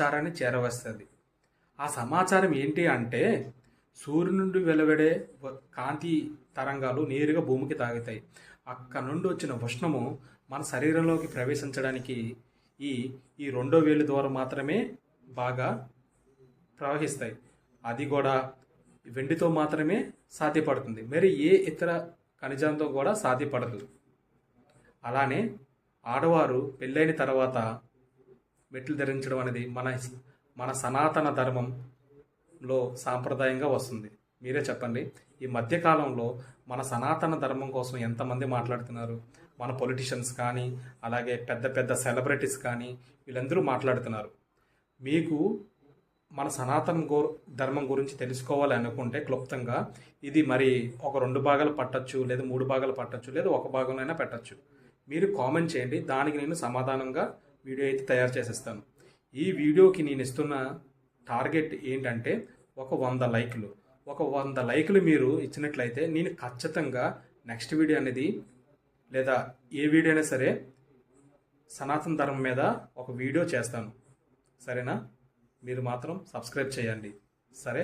సమాచారాన్ని చేరవేస్తుంది. ఆ సమాచారం ఏంటి అంటే సూర్యుని నుండి వెలువడే కాంతి తరంగాలు నేరుగా భూమికి తాగుతాయి. అక్కడ నుండి వచ్చిన ఉష్ణము మన శరీరంలోకి ప్రవేశించడానికి ఈ ఈ రెండో వేలు ద్వారా మాత్రమే బాగా ప్రవహిస్తాయి. అది కూడా వెండితో మాత్రమే సాధ్యపడుతుంది. మరి ఏ ఇతర ఖనిజంతో కూడా సాధ్యపడదు. అలానే ఆడవారు పెళ్ళైన తర్వాత మెట్లు ధరించడం అనేది మన మన సనాతన ధర్మంలో సాంప్రదాయంగా వస్తుంది. మీరే చెప్పండి ఈ మధ్యకాలంలో మన సనాతన ధర్మం కోసం ఎంతమంది మాట్లాడుతున్నారు? మన పొలిటిషియన్స్ కానీ అలాగే పెద్ద పెద్ద సెలబ్రిటీస్ కానీ వీళ్ళందరూ మాట్లాడుతున్నారు. మీకు మన సనాతన గో ధర్మం గురించి తెలుసుకోవాలి అనుకుంటే క్లుప్తంగా ఇది మరి ఒక రెండు భాగాలు పట్టచ్చు లేదా మూడు భాగాలు పట్టచ్చు లేదా ఒక భాగంలో అయినా పెట్టచ్చు. మీరు కామెంట్ చేయండి దానికి నేను సమాధానంగా వీడియో అయితే తయారు చేసేస్తాను. ఈ వీడియోకి నేను ఇస్తున్న టార్గెట్ ఏంటంటే ఒక వంద లైక్లు. ఒక వంద లైక్లు మీరు ఇచ్చినట్లయితే నేను ఖచ్చితంగా నెక్స్ట్ వీడియో అనేది లేదా ఏ వీడియో అయినా సరే సనాతన ధర్మం మీద ఒక వీడియో చేస్తాను. సరేనా? మీరు మాత్రం సబ్స్క్రైబ్ చేయండి. సరే?